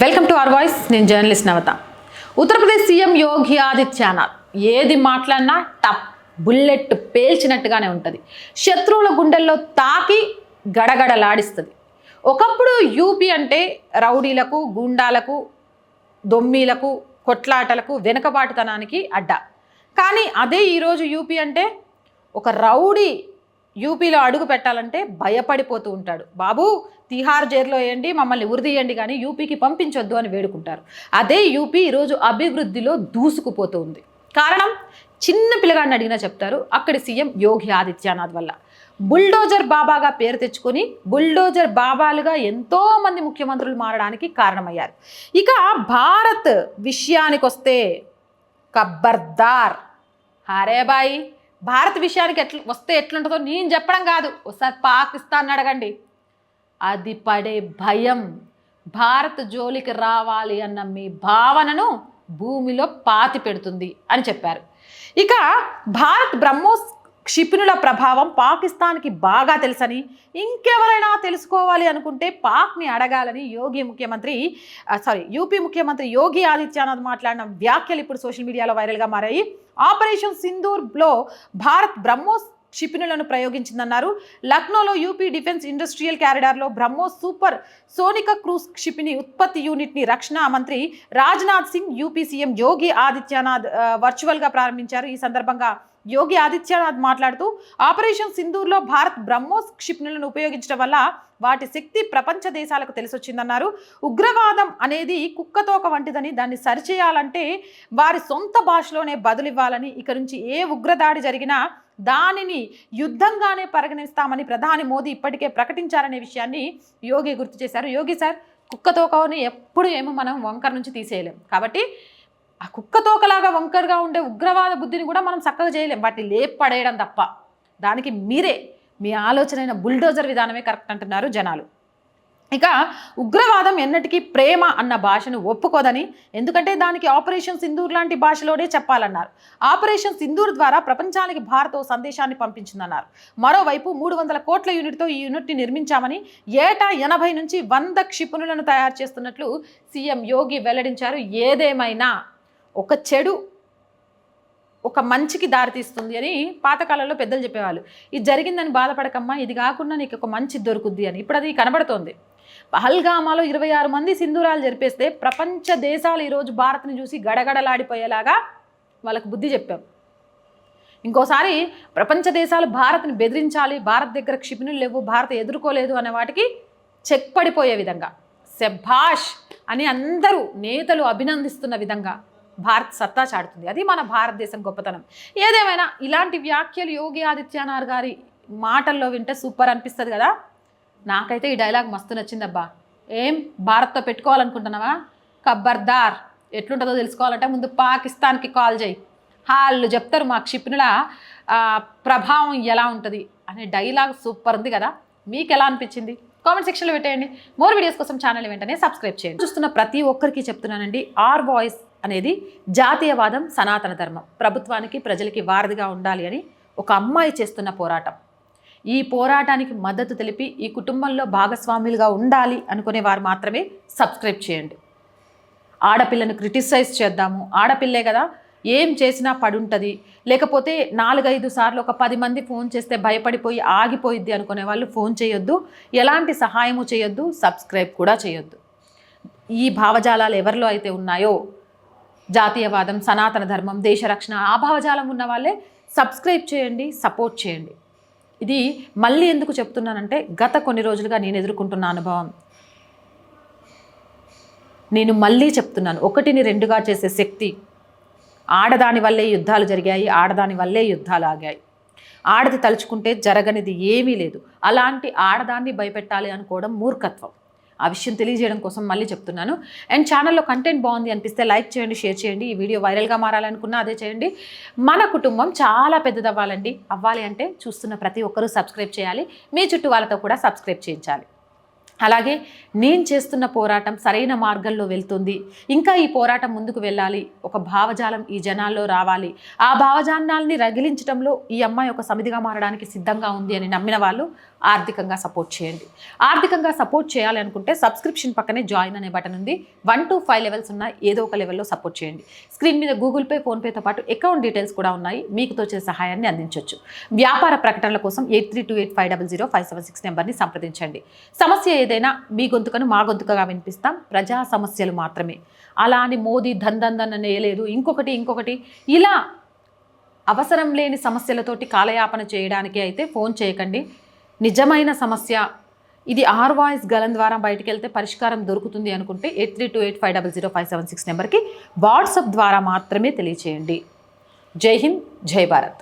Welcome to our voice నేను journalist Navata. Uttar Pradesh CM Yogi Adityanath ఏది మాట్లాడినా టప్ బుల్లెట్ పేల్చినట్టుగానే ఉంటుంది. శత్రువుల గుండెల్లో తాకి గడగడలాడిస్తుంది. ఒకప్పుడు యూపీ అంటే రౌడీలకు గుండాలకు దొమ్మీలకు కొట్లాటలకు వెనుకబాటుతనానికి అడ్డ. కానీ అదే ఈరోజు యూపీ అంటే ఒక రౌడీ యూపీలో అడుగు పెట్టాలంటే భయపడిపోతూ ఉంటాడు. బాబు తిహార్ జైల్లో వేయండి మమ్మల్ని ఉరిదీయండి కానీ యూపీకి పంపించొద్దు అని వేడుకుంటారు. అదే యూపీ ఈరోజు అభివృద్ధిలో దూసుకుపోతూ ఉంది కారణం? చిన్న పిల్లగాడిని అడిగినా చెప్తారు. అక్కడి సీఎం యోగి ఆదిత్యనాథ్ వల్ల. బుల్డోజర్ బాబాగా పేరు తెచ్చుకొని బుల్డోజర్ బాబాలుగా ఎంతోమంది ముఖ్యమంత్రులు మారడానికి కారణమయ్యారు. ఇక భారత్ విషయానికి వస్తే కబ్బర్దార్. హరే బాయ్! భారత్ విషయానికి ఎట్లా వస్తే ఎట్లుంటుందో నేను చెప్పడం కాదు. ఒకసారి పాకిస్తాన్ అడగండి. అది పడే భయం భారత్ జోలికి రావాలి అన్న మీ భావనను భూమిలో పాతి పెడుతుంది అని చెప్పారు. ఇక భారత్ బ్రహ్మోస్ క్షిపణుల ప్రభావం పాకిస్తాన్కి బాగా తెలుసని ఇంకెవరైనా తెలుసుకోవాలి అనుకుంటే పాక్ని అడగాలని యోగి ముఖ్యమంత్రి సారీ యూపీ ముఖ్యమంత్రి యోగి ఆదిత్యనాథ్ మాట్లాడిన వ్యాఖ్యలు ఇప్పుడు సోషల్ మీడియాలో వైరల్గా మారాయి. ఆపరేషన్ సింధూర్లో భారత్ బ్రహ్మోస్ క్షిపణులను ప్రయోగించిందన్నారు. లక్నోలో యూపీ డిఫెన్స్ ఇండస్ట్రియల్ క్యారిడార్లో బ్రహ్మోస్ సూపర్ సోనిక క్రూజ్ క్షిపిణి ఉత్పత్తి యూనిట్ని రక్షణ మంత్రి రాజ్నాథ్ సింగ్ యూపీ సీఎం యోగి ఆదిత్యనాథ్ వర్చువల్గా ప్రారంభించారు. ఈ సందర్భంగా యోగి ఆదిత్యనాథ్ మాట్లాడుతూ ఆపరేషన్ సింధూర్లో భారత్ బ్రహ్మోస్ క్షిపణులను ఉపయోగించడం వల్ల వాటి శక్తి ప్రపంచ దేశాలకు తెలిసొచ్చిందన్నారు. ఉగ్రవాదం అనేది కుక్కతోక వంటిదని దాన్ని సరిచేయాలంటే వారి సొంత భాషలోనే బదులివ్వాలని ఇక నుంచి ఏ ఉగ్రదాడి జరిగినా దానిని యుద్ధంగానే పరిగణిస్తామని ప్రధాని మోదీ ఇప్పటికే ప్రకటించారనే విషయాన్ని యోగి గుర్తు చేశారు. యోగి సార్ కుక్కతోకని ఎప్పుడు ఏమో మనం వంకర నుంచి తీసేయలేం. కాబట్టి ఆ కుక్కతోకలాగా వంకరగా ఉండే ఉగ్రవాద బుద్ధిని కూడా మనం చక్కగా చేయలేం. వాటిని లేపడేయడం తప్ప. దానికి మీరే మీ ఆలోచన బుల్డోజర్ విధానమే కరెక్ట్ అంటున్నారు జనాలు. ఇక ఉగ్రవాదం ఎన్నటికీ ప్రేమ అన్న భాషను ఒప్పుకోదని ఎందుకంటే దానికి ఆపరేషన్ సింధూర్ లాంటి భాషలోనే చెప్పాలన్నారు. ఆపరేషన్ సింధూర్ ద్వారా ప్రపంచానికి భారత్ ఓ సందేశాన్ని పంపించిందన్నారు. మరోవైపు మూడు వందల కోట్ల యూనిట్తో ఈ యూనిట్ని నిర్మించామని ఏటా ఎనభై నుంచి వంద క్షిపణులను తయారు చేస్తున్నట్లు సీఎం యోగి వెల్లడించారు. ఏదేమైనా ఒక చెడు ఒక మంచికి దారితీస్తుంది అని పాతకాలంలో పెద్దలు చెప్పేవాళ్ళు. ఇది జరిగిందని బాధపడకమ్మా ఇది కాకుండా నీకు ఒక మంచి దొరుకుద్ది అని. ఇప్పుడు అది కనబడుతోంది. పహల్గామాలో ఇరవై ఆరు మంది సింధూరాలు జరిపేస్తే ప్రపంచ దేశాలు ఈరోజు భారత్ని చూసి గడగడలాడిపోయేలాగా వాళ్ళకు బుద్ధి చెప్పాం. ఇంకోసారి ప్రపంచ దేశాలు భారత్ని బెదిరించాలి భారత్ దగ్గర క్షిపణులు లేవు భారత్ ఎదుర్కోలేదు అనే వాటికి చెక్ పడిపోయే విధంగా. శభాష్ అని అందరూ నేతలు అభినందిస్తున్న విధంగా భారత్ సత్తా చాటుతుంది. అది మన భారతదేశం గొప్పతనం. ఏదేమైనా ఇలాంటి వ్యాఖ్యలు యోగి ఆదిత్యనాథ్ గారి మాటల్లో వింటే సూపర్ అనిపిస్తుంది కదా? నాకైతే ఈ డైలాగ్ మస్తు నచ్చిందబ్బా. ఏం? భారత్తో పెట్టుకోవాలనుకుంటున్నావా? కబ్బర్దార్ ఎట్లుంటుందో తెలుసుకోవాలంటే ముందు పాకిస్తాన్కి కాల్ చేయి. వాళ్ళు చెప్తారు మా క్షిపణుల ప్రభావం ఎలా ఉంటుంది? అనే డైలాగ్ సూపర్ ఉంది కదా? మీకు ఎలా అనిపించింది? కామెంట్ సెక్షన్లో పెట్టేయండి. మోర్ వీడియోస్ కోసం ఛానల్ వెంటనే సబ్స్క్రైబ్ చేయండి. చూస్తున్న ప్రతి ఒక్కరికి చెప్తున్నానండి ఆర్ వాయిస్ అనేది జాతీయవాదం సనాతన ధర్మం. ప్రభుత్వానికి ప్రజలకి వారధిగా ఉండాలి అని ఒక అమ్మాయి చేస్తున్న పోరాటం. ఈ పోరాటానికి మద్దతు తెలిపి ఈ కుటుంబంలో భాగస్వాములుగా ఉండాలి అనుకునే వారు మాత్రమే సబ్స్క్రైబ్ చేయండి. ఆడపిల్లను క్రిటిసైజ్ చేద్దాము. ఆడపిల్లే కదా ఏం చేసినా పడుంటుంది. లేకపోతే నాలుగైదు సార్లు ఒక పది మంది ఫోన్ చేస్తే భయపడిపోయి ఆగిపోయిద్ది అనుకునే వాళ్ళు ఫోన్ చేయొద్దు. ఎలాంటి సహాయము చేయొద్దు సబ్స్క్రైబ్ కూడా చేయొద్దు. ఈ భావజాలాలు ఎవరిలో అయితే ఉన్నాయో జాతీయవాదం సనాతన ధర్మం దేశ రక్షణ ఆ భావజాలం ఉన్న వాళ్ళే సబ్స్క్రైబ్ చేయండి సపోర్ట్ చేయండి. ఇది మళ్ళీ ఎందుకు చెప్తున్నానంటే గత కొన్ని రోజులుగా నేను ఎదుర్కొంటున్న అనుభవం. నేను మళ్ళీ చెప్తున్నాను ఒకటిని రెండుగా చేసే శక్తి ఆడదాని వల్లే యుద్ధాలు జరిగాయి ఆడదాని వల్లే యుద్ధాలు ఆగాయి. ఆడది తలుచుకుంటే జరగనిది ఏమీ లేదు. అలాంటి ఆడదాన్ని భయపెట్టాలి అనుకోవడం మూర్ఖత్వం. ఆ విషయం తెలియజేయడం కోసం మళ్ళీ చెప్తున్నాను. అండ్ ఛానల్లో కంటెంట్ బాగుంది అనిపిస్తే లైక్ చేయండి షేర్ చేయండి. ఈ వీడియో వైరల్గా మారాలనుకున్నా అదే చేయండి. మన కుటుంబం చాలా పెద్దది అవ్వాలండి అవ్వాలి అంటే చూస్తున్న ప్రతి ఒక్కరూ సబ్స్క్రైబ్ చేయాలి. మీ చుట్టూ వాళ్ళతో కూడా సబ్స్క్రైబ్ చేయించాలి. అలాగే నేను చేస్తున్న పోరాటం సరైన మార్గంలో వెళ్తుంది. ఇంకా ఈ పోరాటం ముందుకు వెళ్ళాలి. ఒక భావజాలం ఈ జనాల్లో రావాలి. ఆ భావజాలాన్ని రగిలించడంలో ఈ అమ్మాయి ఒక సమితిగా మారడానికి సిద్ధంగా ఉంది అని నమ్మిన వాళ్ళు ఆర్థికంగా సపోర్ట్ చేయండి. ఆర్థికంగా సపోర్ట్ చేయాలి అనుకుంటే సబ్స్క్రిప్షన్ పక్కనే జాయిన్ అనే బటన్ ఉంది. వన్ టు ఫైవ్ లెవెల్స్ ఉన్నాయి ఏదో ఒక లెవెల్లో సపోర్ట్ చేయండి. స్క్రీన్ మీద గూగుల్ పే ఫోన్పేతో పాటు అకౌంట్ డీటెయిల్స్ కూడా ఉన్నాయి. మీకు తోచిన సహాయాన్ని అందించవచ్చు వ్యాపార ప్రకటనల కోసం eight three two eight five double zero five seven six నెంబర్ని సంప్రదించండి. సమస్య ఏదైనా మీ గొంతుకను మా గొంతుకగా వినిపిస్తాం. ప్రజా సమస్యలు మాత్రమే. అలా అని మోదీ ధన్ నేయలేదు ఇంకొకటి ఇంకొకటి. ఇలా అవసరం లేని సమస్యలతోటి కాలయాపన చేయడానికి అయితే ఫోన్ చేయకండి. నిజమైన సమస్య. ఇది ఆర్ వాయిస్ గలం ద్వారా బయటికి వెళ్తే పరిష్కారం దొరుకుతుంది అనుకుంటే eight three two eight five double zero five seven six నెంబర్కి వాట్సాప్ ద్వారా మాత్రమే తెలియచేయండి. జై హింద్ జై భారత్.